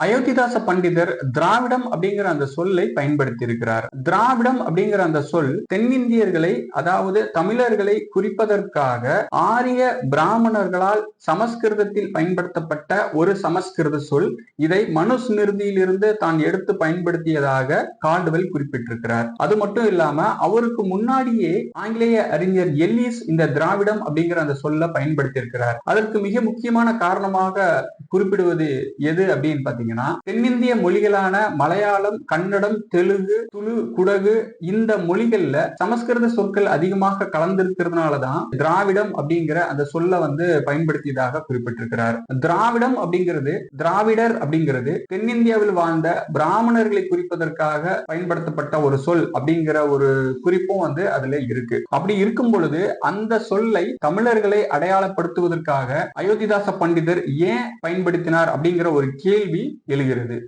அயோத்திதாச பண்டிதர் திராவிடம் அப்படிங்கிற அந்த சொல்லை பயன்படுத்தி இருக்கிறார் திராவிடம் அப்படிங்கிற அந்த சொல் தென்னிந்தியர்களை அதாவது தமிழர்களை குறிப்பதற்காக ஆரிய பிராமணர்களால் சமஸ்கிருதத்தில் பயன்படுத்தப்பட்ட ஒரு சமஸ்கிருத சொல். இதை மனுஸ்மிருதியிலிருந்து தான் எடுத்து பயன்படுத்தியதாக கால்டுவெல் குறிப்பிட்டிருக்கிறார். அது மட்டும் இல்லாம அவருக்கு முன்னாடியே ஆங்கிலேய அறிஞர் எல்லிஸ் இந்த திராவிடம் அப்படிங்கிற அந்த சொல்ல பயன்படுத்தியிருக்கிறார். அதற்கு மிக முக்கியமான காரணமாக குறிப்பிடுவது எது அப்படின்னு பாத்தீங்கன்னா தென்னிந்திய மொழிகளான மலையாளம் கன்னடம் தெலுங்கு துளு குடகு இந்த மொழிகள்ல சமஸ்கிருத சொற்கள் அதிகமாக கலந்திருக்கிறதுனாலதான் திராவிடம் அப்படிங்கிற அந்த சொல்ல வந்து பயன்படுத்தியதாக குறிப்பிட்டிருக்கிறார். திராவிடம் அப்படிங்கிறது திராவிடர் அப்படிங்கிறது தென்னிந்தியாவில் வாழ்ந்த பிராமணர்களை குறிப்பதற்காக பயன்படுத்தப்பட்ட ஒரு சொல் அப்படிங்கிற ஒரு குறிப்பும் வந்து அதுல இருக்கு. அப்படி இருக்கும் பொழுது அந்த சொல்லை தமிழர்களை அடையாளப்படுத்துவதற்காக அயோத்திதாச பண்டிதர் ஏன் பயன்படுத்தினார் அப்படிங்கிற ஒரு கேள்வி எழுகிறது.